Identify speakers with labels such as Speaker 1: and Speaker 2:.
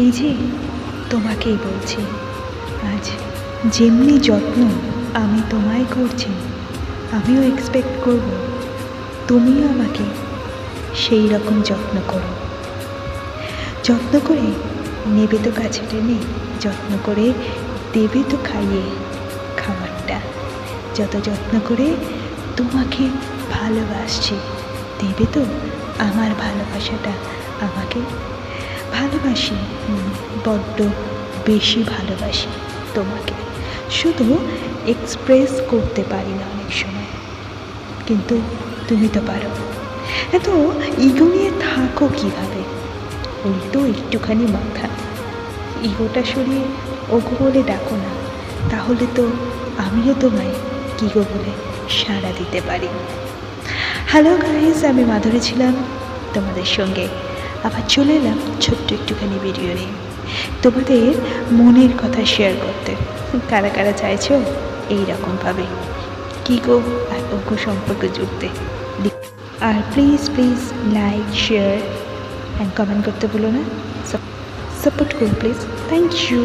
Speaker 1: এই যে, তোমাকেই বলছি, আজ যেমনি যত্ন আমি তোমায় করছি, আমিও এক্সপেক্ট করব, তুমিও আমাকে সেই রকম যত্ন করো। যত্ন করে নেবে তো কাছে টেনে, যত্ন করে দেবে তো খাইয়ে খাবারটা। যত যত্ন করে তোমাকে ভালোবাসছি, দেবে তো আমার ভালোবাসাটা আমাকে ভালোবাসি বড্ড বেশি ভালোবাসি তোমাকে। শুধু এক্সপ্রেস করতে পারি না অনেক সময়। কিন্তু তুমি তো পারো। এত ইগো নিয়ে থাকো কীভাবে? ওই তো একটুখানি মাথা। ইগোটা সরিয়ে ওগো বলে ডাকো না। তাহলে তো আমিও তোমায় কিগো বলে সাড়া দিতে পারি। হ্যালো গাইজ আমি মাধুরী ছিলাম তোমাদের সঙ্গে। আবার চলে এলাম ছোট্ট একটুখানি ভিডিও নিয়ে। তোমাদের মনের কথা শেয়ার করতে। কারা কারা চাইছো এইরকমভাবে কী গো আর অঙ্ক সম্পর্কে জুড়তে। আর please please like share and comment করতে বলো না। সাপোর্ট করুন প্লিজ থ্যাংক ইউ